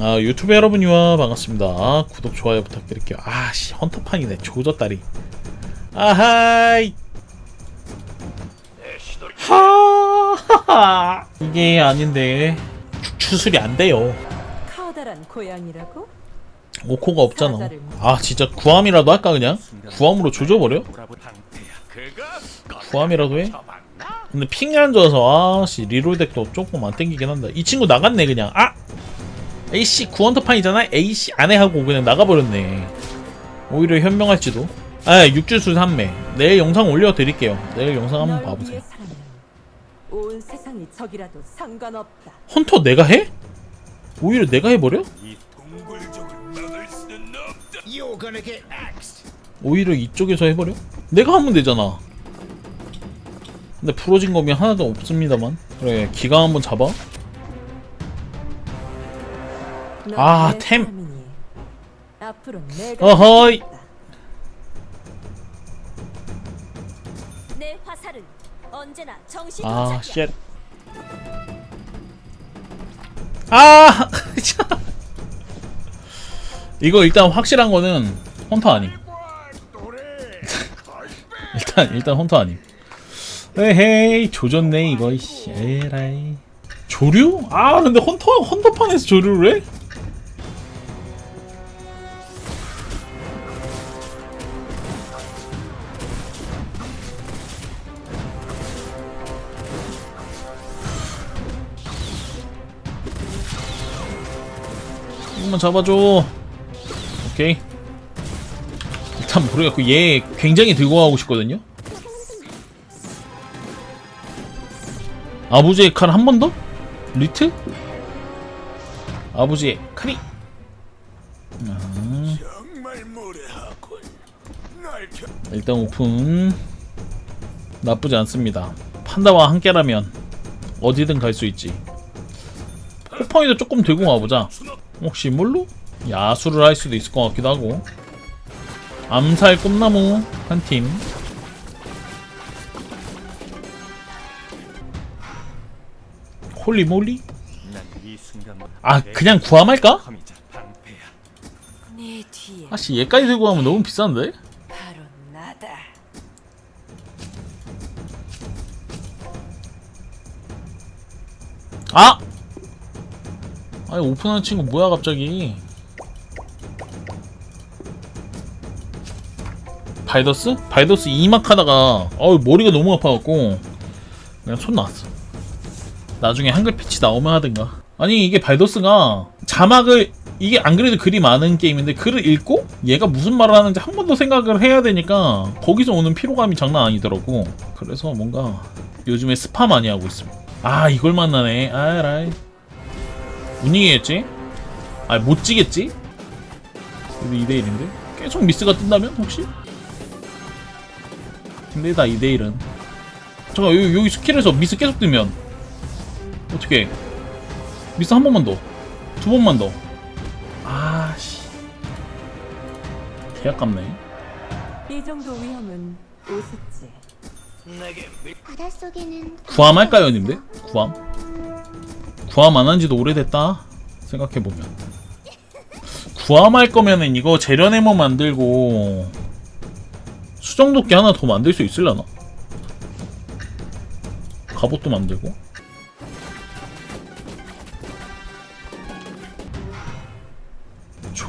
아 유튜브 여러분이와 반갑습니다. 아, 구독 좋아요 부탁드릴게요. 아씨 헌터판이네. 조졌다리 아하이! 하하하. 이게 아닌데 추- 추술이 안 돼요. 커다란 고양이라고? 오코가 없잖아. 아 진짜 구함이라도 할까 그냥? 구함으로 조져버려? 구함이라도 해 근데 핑이 안 좋아서 아씨 리롤 덱도 조금 안 땡기긴 한다. 이 친구 나갔네 그냥. 아! A씨 구헌터판이잖아? A씨 안해 하고 그냥 나가버렸네. 오히려 현명할지도. 아 육주술 3매. 내일 영상 올려드릴게요. 내일 영상 한번 널 봐보세요. 온 세상이 적이라도 상관없다. 헌터 내가 해? 오히려 내가 해버려? You're gonna get axed. 오히려 이쪽에서 해버려? 내가 하면 되잖아 근데 부러진 검이 하나도 없습니다만 그래 기가 한번 잡아 넌 아, 내 템. 어허이. 내 화살은 언제나 정신 아. 쉣. 아 참. 이거 일단 확실한 거는 헌터 아님 일단 일단 헌터 아님 에헤이 조졌네 이거 이씨. 에라이. 조류? 아 근데 헌터 헌터판에서 조류를 해? 이것만 잡아줘. 오케이. 일단 모르겠고 얘 굉장히 들고 가고 싶거든요 아버지의 칼 한 번 더? 리트? 아버지의 칼이? 겨... 일단 오픈. 나쁘지 않습니다. 판다와 함께라면 어디든 갈 수 있지. 쿠팡이도 조금 들고 가보자. 혹시 뭘로? 야수를 할 수도 있을 것 같기도 하고. 암살 꿈나무 한팀 홀리몰리? 아 그냥 구함할까? 네 뒤에 아씨 얘까지 들고 가면 너무 비싼데? 바로 나다. 아! 아니 오픈하는 친구 뭐야 갑자기 바이더스? 바이더스 2막 하다가 어우 머리가 너무 아파갖고 그냥 손 놨어 나중에 한글 패치 나오면 하든가 아니 이게 바이더스가 자막을 이게 안 그래도 글이 많은 게임인데 글을 읽고 얘가 무슨 말을 하는지 한 번 더 생각을 해야 되니까 거기서 오는 피로감이 장난 아니더라고 그래서 뭔가 요즘에 스파 많이 하고 있습니다 아 이걸 만나네 아라이 운이겠지? 아못 지겠지? 그래도 2대1인데? 계속 미스가 뜬다면 혹시? 근데 다 2대1은 잠깐 여기, 여기 스킬에서 미스 계속 뜨면 어떻게 미스 한 번만 더 두 번만 더 아씨 개 아깝네 이 정도 위험은 우습지. 바닷속에는 구함 할까요 님들? 구함? 구함 안 한 지도 오래됐다 생각해보면 구함 할 거면은 이거 재련해머 만들고 수정도끼 하나 더 만들 수 있을려나? 갑옷도 만들고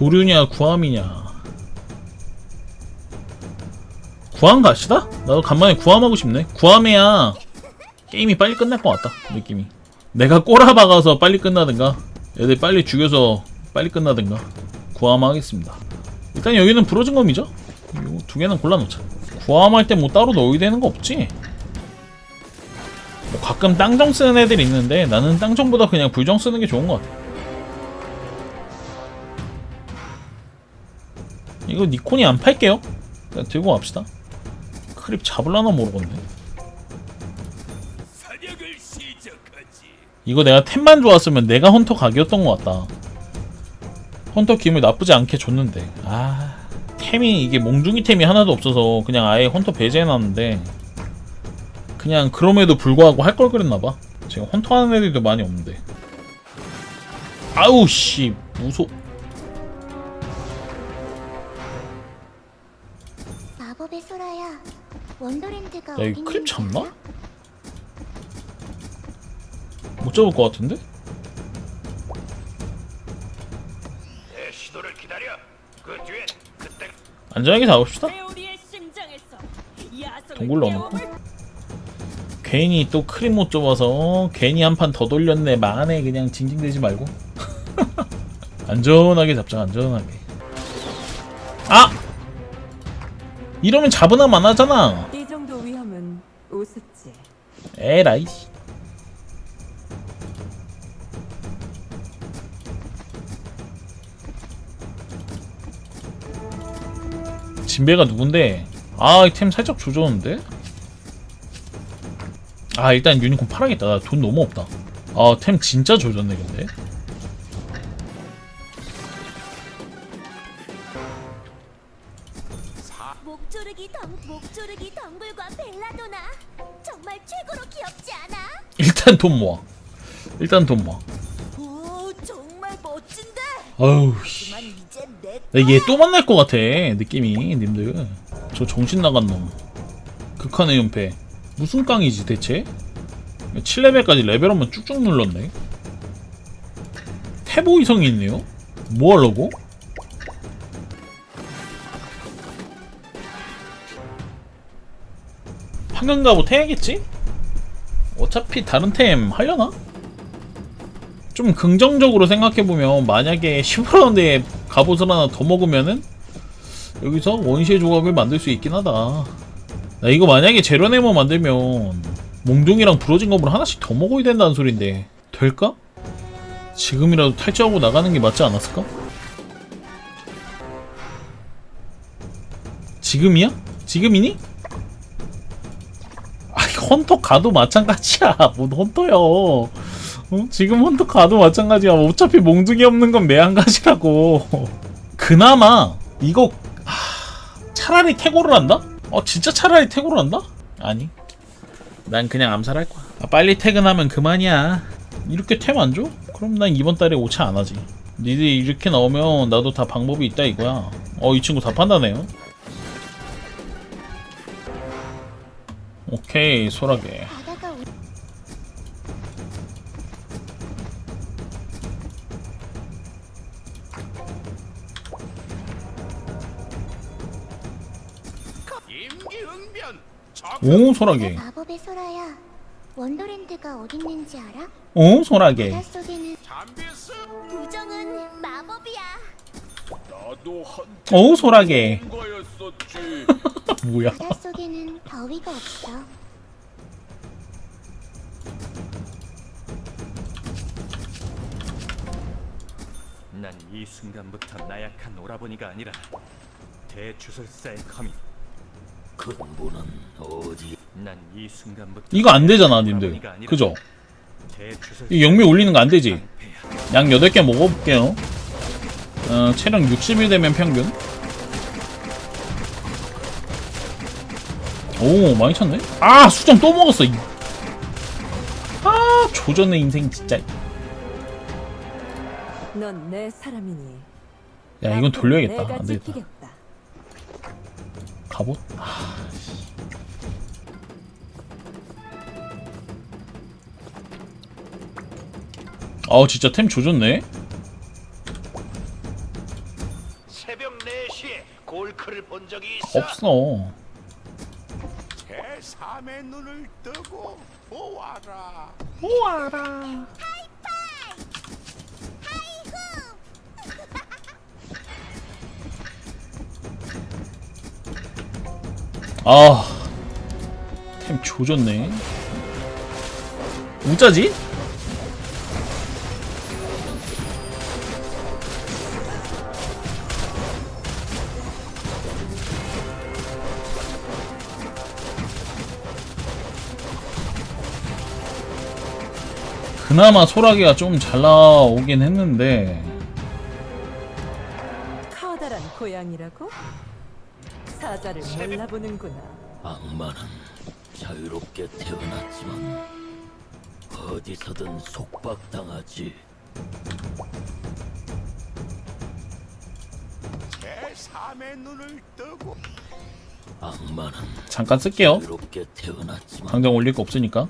조류냐 구함이냐. 구함 갑시다? 나도 간만에 구함하고 싶네. 구함해야 게임이 빨리 끝날 것 같다 느낌이. 내가 꼬라박아서 빨리 끝나든가 애들 빨리 죽여서 빨리 끝나든가 구함 하겠습니다. 일단 여기는 부러진 검이죠? 이거 두 개는 골라놓자. 구함할 때 뭐 따로 넣어야 되는 거 없지? 뭐 가끔 땅정 쓰는 애들이 있는데 나는 땅정보다 그냥 불정 쓰는 게 좋은 것 같아 이거 니콘이 안 팔게요. 그냥 들고 갑시다. 크립 잡을라나 모르겠네. 이거 내가 템만 좋았으면 내가 헌터 각이었던 것 같다. 헌터 기물 나쁘지 않게 줬는데. 아 템이 이게 몽둥이 템이 하나도 없어서 그냥 아예 헌터 배제해놨는데. 그냥 그럼에도 불구하고 할 걸 그랬나봐. 지금 헌터 하는 애들도 많이 없는데. 아우 씨. 무소 마 야 이거 클립 어딨는지 잡나? 못 잡을 것 같은데? 내 시도를 기다려. 그 그때 안전하게 잡읍시다 동굴 넣어놓고. 괜히 또 크림 못 접어서 괜히 한 판 더 돌렸네 만에 그냥 징징대지 말고 안전하게 잡자 안전하게 아! 이러면 잡으나만 하잖아 우습지. 에라이 씨. 진배가 누군데? 아, 이 템 살짝 조졌는데? 아, 일단 유니콘 팔아야겠다. 나 돈 너무 없다. 아, 템 진짜 조졌네, 근데. 일단 돈 모아. 일단 돈 모아. 오 정말 멋진데. 아우, 씨. 하지만 이제 내 얘 또 만날 것 같아 느낌이 님들 저 정신 나간 놈 극한의 연패 무슨 깡이지 대체 7레벨까지 레벨 한번 쭉쭉 눌렀네 태보 이성이 있네요 뭐 하려고? 황금 갑옷 해야겠지? 어차피 다른 템 하려나? 좀 긍정적으로 생각해보면 만약에 15라운드에 갑옷을 하나 더 먹으면은 여기서 원시의 조각을 만들 수 있긴 하다 나 이거 만약에 제로네모 만들면 몽둥이랑 부러진 검을 하나씩 더 먹어야 된다는 소린데 될까? 지금이라도 탈주하고 나가는 게 맞지 않았을까? 지금이야? 지금이니? 아 헌터 가도 마찬가지야. 뭔 헌터요? 어? 지금 헌터 가도 마찬가지야. 어차피 몽둥이 없는 건 매한가지라고. 그나마 이거 하, 차라리 태고를 한다? 어 진짜 차라리 태고를 한다? 아니. 난 그냥 암살할 거야. 아, 빨리 퇴근하면 그만이야. 이렇게 템 안 줘? 그럼 난 이번 달에 오차 안 하지. 니들이 이렇게 나오면 나도 다 방법이 있다 이거야. 어 이 친구 다 판다네요 오케이 소라게. 오 소라게 마법의 소라야 원더랜드가 어딨는지 알아? 오 소라게 바닷속에는. 우정은 마법이야. 한오 소라게. 뭐야 바닷속에는 더위가 없어 난 이 순간부터 나약한 오라버니가 아니라 대주술사의 커미. 근본은 어디? 난 이 순간부터 이거 안 되잖아 님들 오라버니가 아니라 그죠? 대주술사 이 영미 올리는 거 안 되지? 양 8개 먹어볼게요 어, 체력 60일 되면 평균 오 많이 찼네 아 수정 또 먹었어 이. 아 조전의 인생 진짜 넌 내 사람이니. 야 이건 돌려야겠다 안되겠다. 갑옷? 아, 씨. 아우 진짜 템 조졌네 없어 제3의 눈을 뜨고 보아라. 아, 템 조졌네. 우짜지? 그나마 소라기가 좀 잘 나오긴 했는데 커다란 고양이라고? 사자를 몰라보는구나. 악마는 자유롭게 태어났지만 어디서든 속박당하지. 제 3의 눈을 뜨고 악마는 잠깐 쓸게요. 외롭게 태어났지만 당장 올릴 거 없으니까.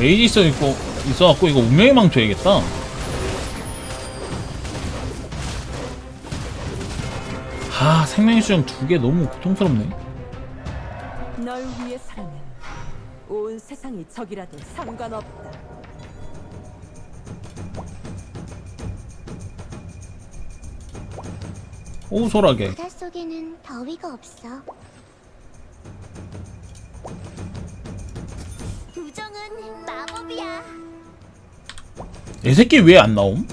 메이지 있어 있고 있어갖고 이거 운명의 망토 해야겠다. 아 생명의 수정 두 개 너무 고통스럽네. 널 위해서라면 온 세상이 적이라도 상관없다. 오솔하게. 바닷속에는 더위가 없어. 내 새끼 왜 안 나옴?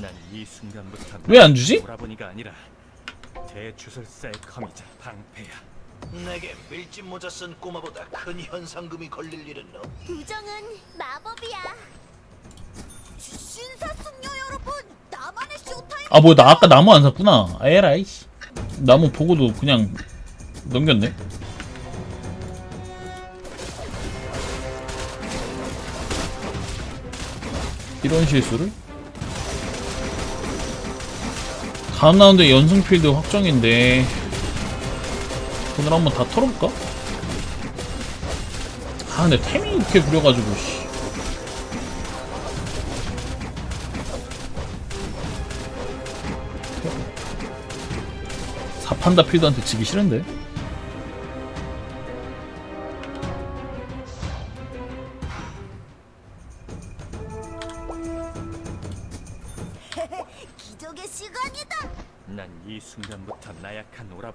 난 이 순간부터 왜안 주지? 오라버니가 아니라 대주술사의 거미자 방패야. 내게 밀짚 모자 쓴 꼬마보다 큰 현상금이 걸릴 일은 없. 부정은 마법이야. 신사 숙녀 여러분, 나만의 쇼타임. 아뭐나 아까 나무 안 샀구나. 에라이. 씨. 나무 보고도 그냥 넘겼네. 이런 실수를? 다음 라운드 연승 필드 확정인데 오늘 한번 다 털어볼까? 아 근데 템이 이렇게 구려가지고 씨. 사판다 필드한테 지기 싫은데?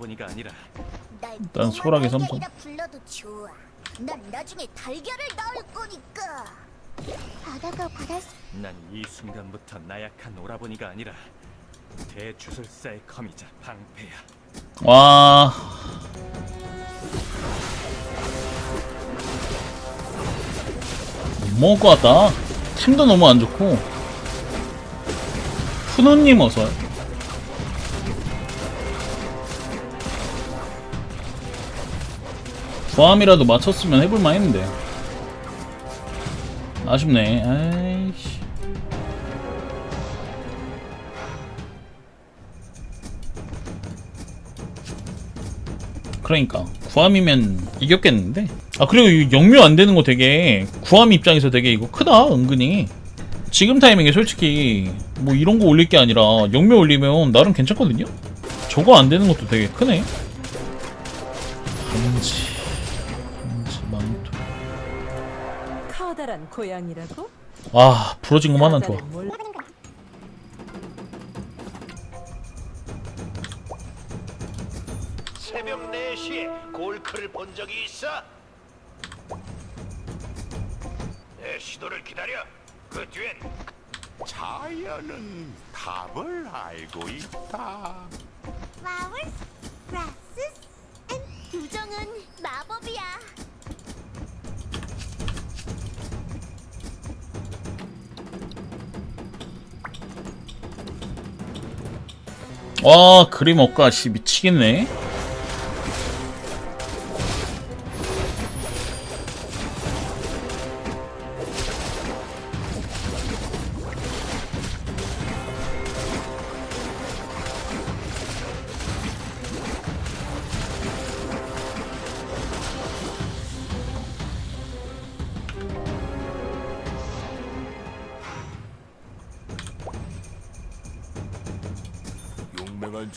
오라버니가 아니라 날 일단 소라게 삼성. 불러도 좋아. 난 나중에 달걀을 낳을 거니까. 바다가 바닷속 난이 순간부터 나약한 오라버니가 아니라 대주술사의 거미자 방패야. 와 못 먹을 것 같다 팀도 너무 안 좋고 푸노님 어서 부함이라도 맞췄으면 해볼만 했는데. 아쉽네. 아이씨. 그러니까 구함이면 이겼겠는데? 아 그리고 이 영묘 안 되는 거 되게 구함 입장에서 되게 이거 크다 은근히. 지금 타이밍에 솔직히 뭐 이런 거 올릴 게 아니라 영묘 올리면 나름 괜찮거든요? 저거 안 되는 것도 되게 크네. 한지 고양이라고? 아 부러진 것만은 좋아 사자를 몰라. 새벽 4시에 골크를 본 적이 있어? 내 시도를 기다려. 그 뒤엔 자연은 답을 알고 있다. flowers, grasses, and 부정은 마법이야. 와 그림 억가 씨 미치겠네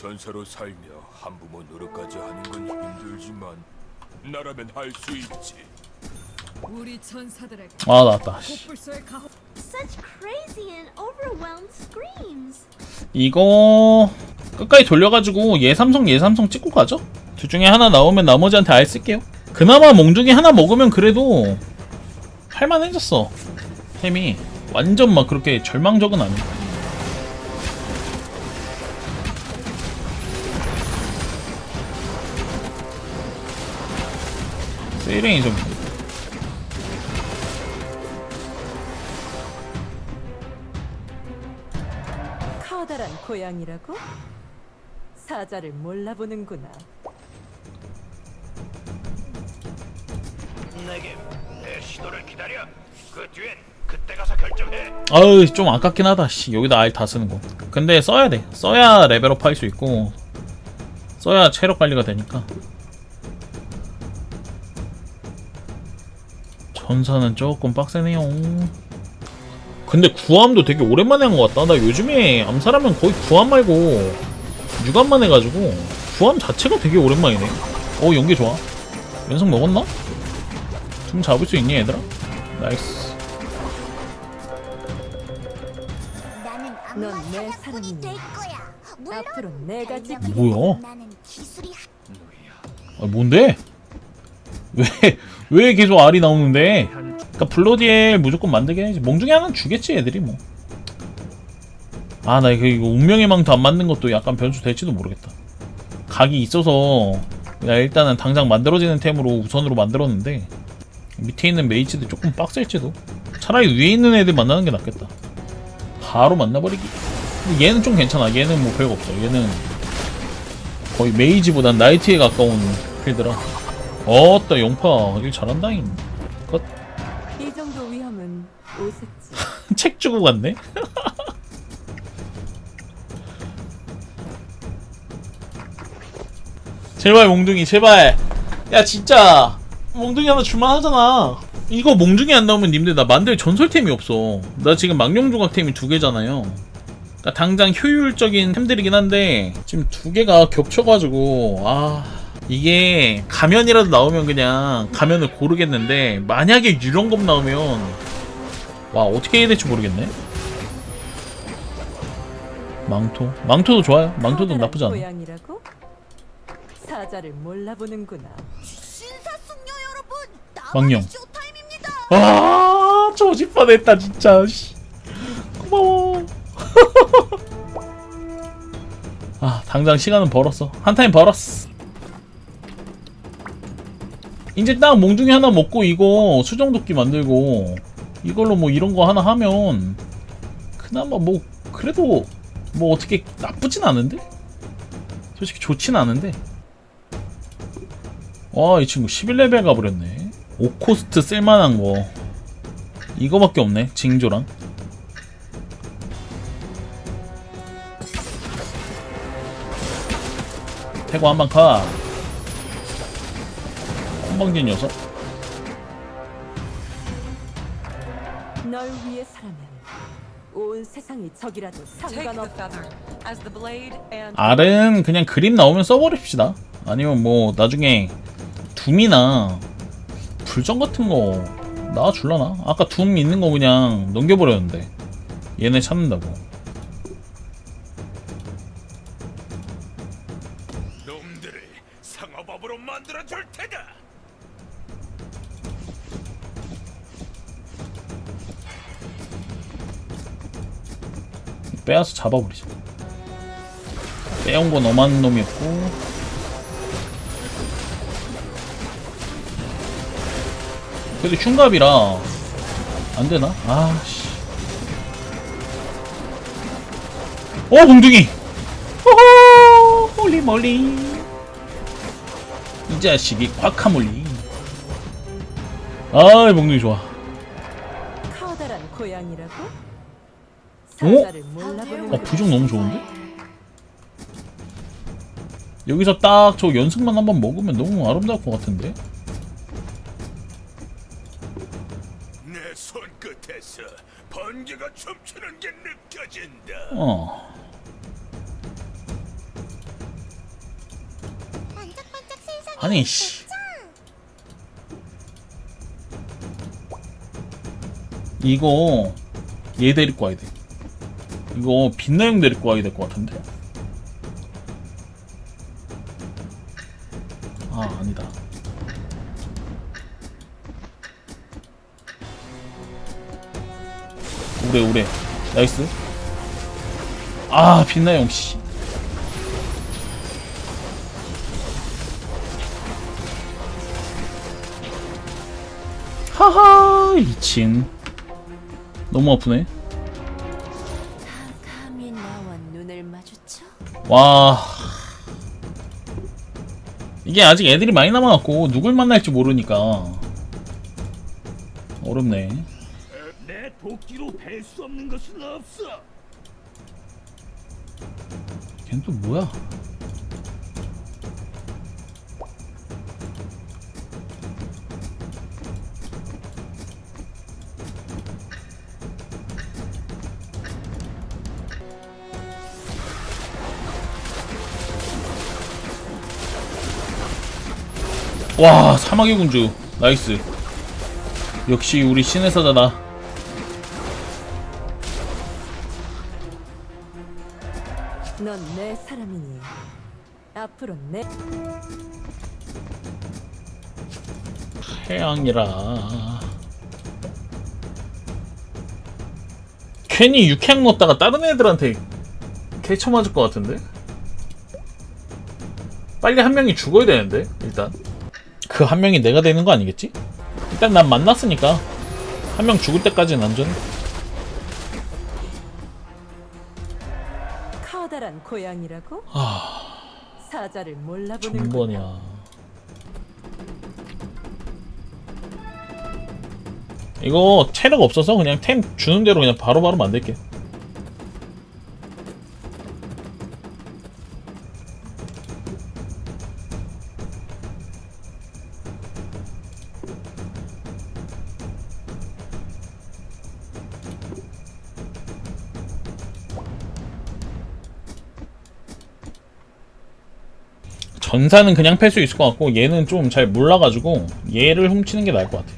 전사로 살며 한부모 노릇까지 하는 건 힘들지만 나라면 할 수 있지. 우리 전사들에게 아 나왔다 씨. 불소의 가호 Such crazy and overwhelmed screams. 이거 끝까지 돌려가지고 얘 삼성 얘 삼성 찍고 가죠 둘 중에 하나 나오면 나머지한테 알 쓸게요 그나마 몽둥이 하나 먹으면 그래도 할만해졌어 템이 완전 막 그렇게 절망적은 아니야 세이랭이 좀 커다란 고양이라고? 사자를 몰라보는구나. 내게 내 시도를 기다려. 그 뒤엔 그때 가서 결정해. 아유 좀 아깝긴 하다 씨 여기다 알 다 쓰는 거 근데 써야 돼 써야 레벨업 할 수 있고 써야 체력 관리가 되니까 전사는 조금 빡세네요 근데 구함도 되게 오랜만에 한 것 같다 나 요즘에 암살하면 거의 구함 말고 유감만 해가지고 구함 자체가 되게 오랜만이네 어 연계 좋아 연속 먹었나? 좀 잡을 수 있니 얘들아? 나이스 넌 내. 물론 앞으로 내가 지키겠다. 뭐야? 아 뭔데? 왜, 왜 계속 알이 나오는데? 그니까 블러디엘 무조건 만들게 해야지. 몽중이 하나는 주겠지, 애들이 뭐. 아, 나 이거, 이거 운명의 망토 안 만든 것도 약간 변수 될지도 모르겠다. 각이 있어서, 그냥 일단은 당장 만들어지는 템으로 우선으로 만들었는데, 밑에 있는 메이지도 조금 빡셀지도. 차라리 위에 있는 애들 만나는 게 낫겠다. 바로 만나버리기. 얘는 좀 괜찮아. 얘는 뭐 별거 없어. 얘는 거의 메이지보단 나이트에 가까운 필드라. 어따 용파 일 잘한다잉. 컷. 이 정도 위험은 오색지. 책 주고 갔네. 제발 몽둥이 제발. 야 진짜 몽둥이 하나 줄만하잖아. 이거 몽둥이 안 나오면 님들 나 만들 전설템이 없어. 나 지금 망령 조각템이 두 개잖아요. 그러니까 당장 효율적인 템들이긴 한데 지금 두 개가 겹쳐가지고 아 이게 가면이라도 나오면 그냥 가면을 고르겠는데 만약에 유령검 나오면 와 어떻게 해야 될지 모르겠네. 망토 망토도 좋아요. 망토도 나쁘지 않아. 고양이라고? 사자를 몰라보는구나. 신사숙녀 여러분, 망령. 쇼타임입니다. 아 조질 뻔했다 진짜. 씨. 고마워. 아 당장 시간은 벌었어. 한 타임 벌었어. 이제 딱 몽둥이 하나 먹고 이거 수정도끼 만들고 이걸로 뭐 이런 거 하나 하면 그나마 뭐 그래도 뭐 어떻게 나쁘진 않은데? 솔직히 좋진 않은데? 와 이 친구 11레벨 가버렸네. 5코스트 쓸만한 거. 이거밖에 없네 징조랑. 태고 한방 카 한방진 녀석 널 위해서라면 온 세상이 적이라도 상관없다. R은 그냥 그림 나오면 써버립시다. 아니면 뭐 나중에 둠이나 불정 같은 거 나와줄라나? 아까 둠 있는 거 그냥 넘겨버렸는데 얘네 찾는다고. 잡아버리자. 빼온 건 너만 놈이었고. 그래도 흉갑이라 안 되나? 아씨. 어 몽둥이. 호호 홀리 멀리. 이 자식이 과카몰리. 아이 몽둥이 좋아. 커다란 고양이라고? 어? 어 부중 너무 좋은데? 여기서 딱 저 연습만 한번 먹으면 너무 아름다울 것 같은데? 내 손끝에서 번개가 춤추는 게 느껴진다. 어. 반짝반짝 세상에 아니 씨. 이거 얘 데리고 와야 돼. 이거 빛나영 데리고 와야 될 것 같은데. 아 아니다. 우레 우레 나이스. 아 빛나영 씨. 하하 미친 너무 아프네 와 이게 아직 애들이 많이 남아갖고 누굴 만날지 모르니까 어렵네. 내 도끼로 벨수 없는 것은 없어. 걘 또 뭐야? 와 사막의 군주. 나이스. 역시 우리 신의 사자다. 넌 내 사람이니. 앞으로 내 태양이라. 괜히 육향 넣었다가 다른 애들한테 개쳐 맞을 것 같은데? 빨리 한 명이 죽어야 되는데 일단 그 한 명이 내가 되는 거 아니겠지? 일단 난 만났으니까. 한 명 죽을 때까지는 안전. 커다란 고양이라고? 아 사자를 몰라보는 전번이야. 이거 체력 없어서 그냥 템 주는 대로 그냥 바로바로 만들게 전사는 그냥 팰 수 있을 것 같고 얘는 좀 잘 몰라가지고 얘를 훔치는 게 나을 것 같아.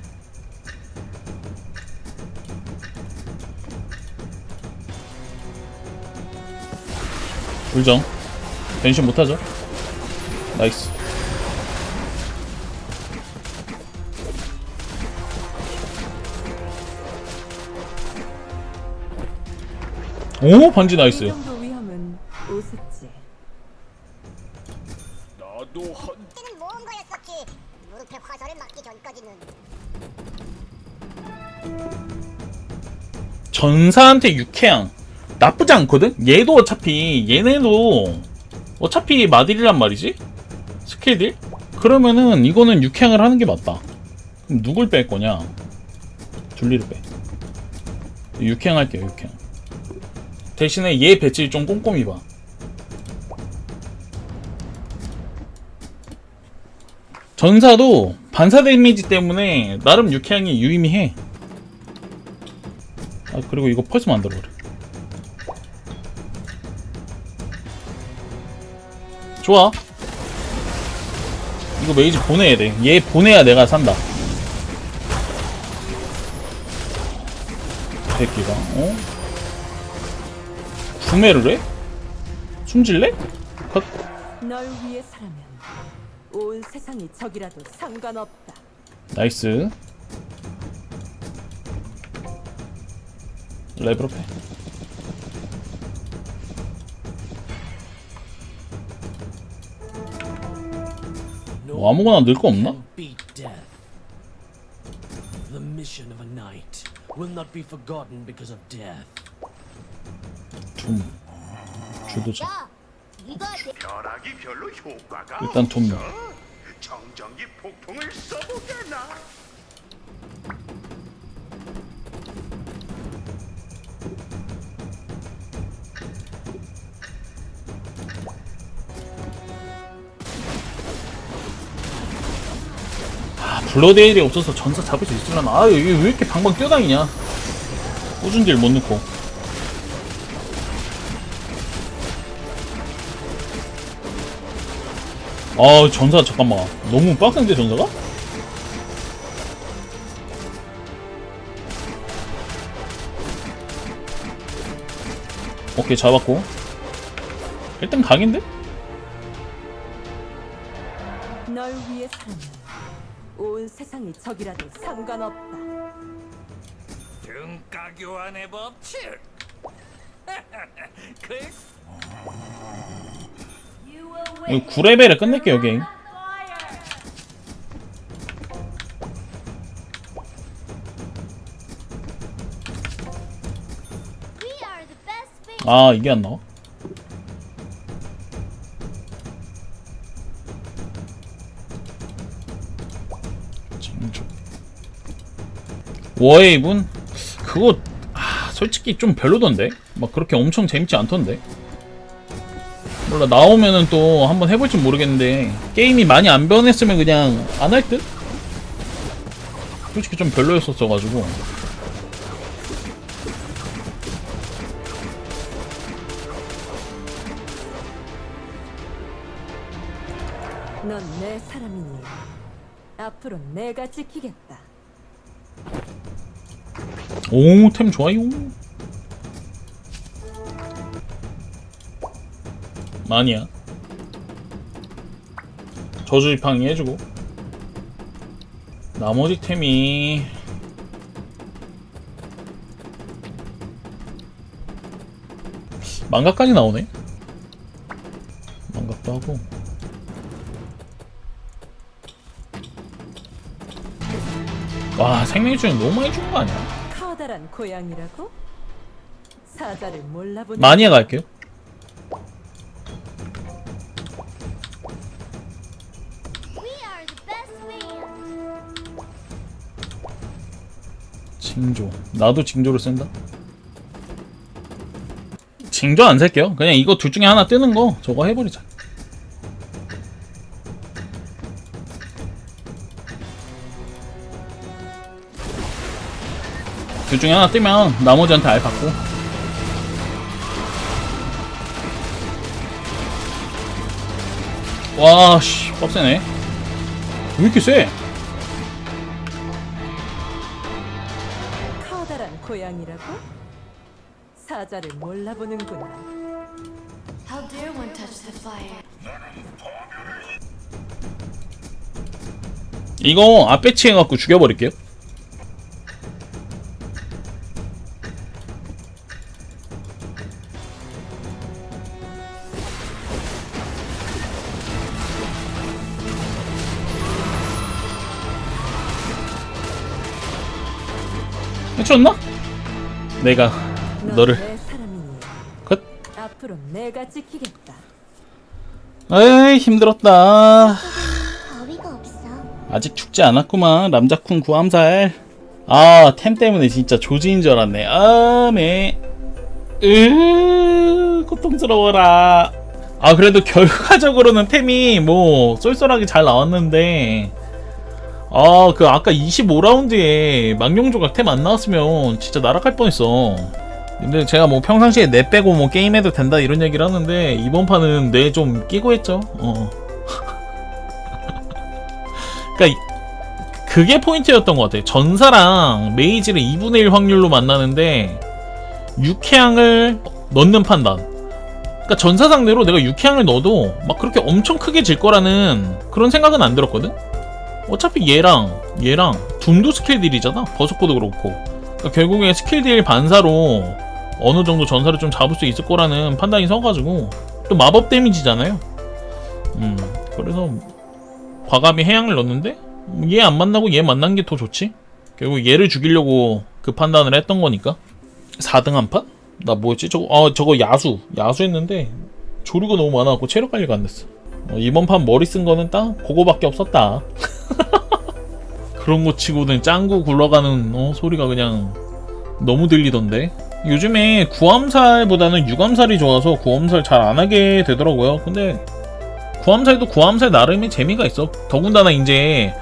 불정 변신 못하죠? 나이스. 오 반지 이 나이스. 전사한테 육해양 나쁘지 않거든? 얘도 어차피 얘네도 어차피 마딜이란 말이지? 스킬딜? 그러면은 이거는 육해양을 하는 게 맞다. 그럼 누굴 뺄 거냐? 둘리를 빼. 육해양 할게요 육해양 대신에 얘 배치 좀 꼼꼼히 봐. 전사도 반사 데미지 때문에 나름 육해양이 유의미해 아 그리고 이거 펄스 만들어버려 좋아 이거 메이지 보내야 돼얘 보내야 내가 산다 새끼가 어? 구매를 해? 숨질래? 컷 널 위해서라면 온 세상이 적이라도 상관없다. 나이스 레벨업 해뭐 아무거나 넣을 거 없나? The mission of a knight will not be forgotten because of death. 둠 주도자 벼락이 별로 효과가 일단 둠 없어. 정전기 폭풍을 써보게나. 블러데일이 없어서 전사 잡을 수 있으려나? 아왜 이렇게 방방 뛰어다니냐? 꾸준 딜 못 넣고. 아 전사 잠깐만. 너무 빡센데 전사가? 오케이 잡았고. 1등 강인데? 널온 세상이 적이라도 상관없다. 등가 교환의 법칙. 그 이거 9레벨에 끝낼게요 게임 We are the best space. 아 이게 안 나와? 워웨이븐 그거 아, 솔직히 좀 별로던데 막 그렇게 엄청 재밌지 않던데 몰라 나오면은 또 한번 해볼지 모르겠는데 게임이 많이 안 변했으면 그냥 안 할 듯? 솔직히 좀 별로였었어가지고 넌 내 사람이니 앞으로 내가 지키겠다. 오 템 좋아요. 많이야. 저주 지팡이 해주고. 나머지 템이 망각까지 나오네. 망각도 하고. 와 주는 너무 많이 준 거 아니야? 커다란 고양이라고? 사자를 몰라보니 많이 갈게요. 징조. 나도 징조를 쓴다? 징조 안 살게요. 그냥 이거 둘 중에 하나 뜨는 거 저거 해버리자 둘 중에 하나 뜨면 나머지한테 알 받고 와씨 빡세네 왜 이렇게 세? 커다란 고양이라고? 사자를 몰라보는구나. How dare one touch the fire? 이거 앞배치 해갖고 죽여버릴게요. 해쳤나? 내가 넌 너를 컷. 앞으로 내가 지키겠다. 에이 힘들었다. 어이가 없어. 아직 죽지 않았구만 남자쿤 구함살 아 템 때문에 진짜 조지인 줄 알았네 아메 으 고통스러워라 아 그래도 결과적으로는 템이 뭐 쏠쏠하게 잘 나왔는데 아 그 아까 25라운드에 망룡조각 템 안 나왔으면 진짜 날아갈 뻔했어 근데 제가 뭐 평상시에 내 빼고 뭐 게임해도 된다 이런 얘기를 하는데 이번 판은 뇌 좀 끼고 했죠 어 이- 그게 포인트였던 것 같아. 전사랑 메이지를 2분의 1 확률로 만나는데 육해양을 넣는 판단. 그러니까 전사 상대로 내가 육해양을 넣어도 막 그렇게 엄청 크게 질 거라는 그런 생각은 안 들었거든. 어차피 얘랑 얘랑 둠도 스킬 딜이잖아. 버스코도 그렇고. 그러니까 결국에 스킬 딜 반사로 어느 정도 전사를 좀 잡을 수 있을 거라는 판단이 서가지고 또 마법 데미지잖아요. 음 그래서 과감히 해양을 넣었는데 얘 안 만나고 얘 만난 게 더 좋지 결국 얘를 죽이려고 그 판단을 했던 거니까 4등 한 판? 나 뭐였지? 저거 아 저거 야수 야수 했는데 조류가 너무 많아갖고 체력 관리가 안 됐어 어, 이번 판 머리 쓴 거는 딱 그거밖에 없었다 그런 거 치고는 짱구 굴러가는 어, 소리가 그냥 너무 들리던데 요즘에 구암살보다는 유감살이 좋아서 구암살 잘 안 하게 되더라고요 근데 구암살도 구암살 나름의 재미가 있어. 더군다나 이제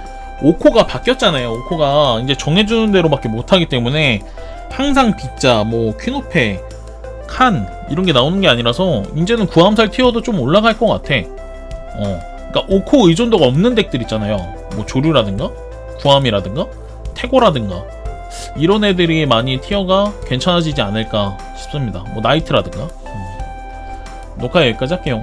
오코가 바뀌었잖아요. 오코가 이제 정해주는 대로밖에 못하기 때문에 항상 빗자, 뭐 퀴노페, 칸 이런 게 나오는 게 아니라서 이제는 구암살 티어도 좀 올라갈 것 같아. 어, 그러니까 오코 의존도가 없는 덱들 있잖아요. 뭐 조류라든가 구암이라든가 태고라든가 이런 애들이 많이 티어가 괜찮아지지 않을까 싶습니다. 뭐 나이트라든가. 음. 녹화 여기까지 할게요.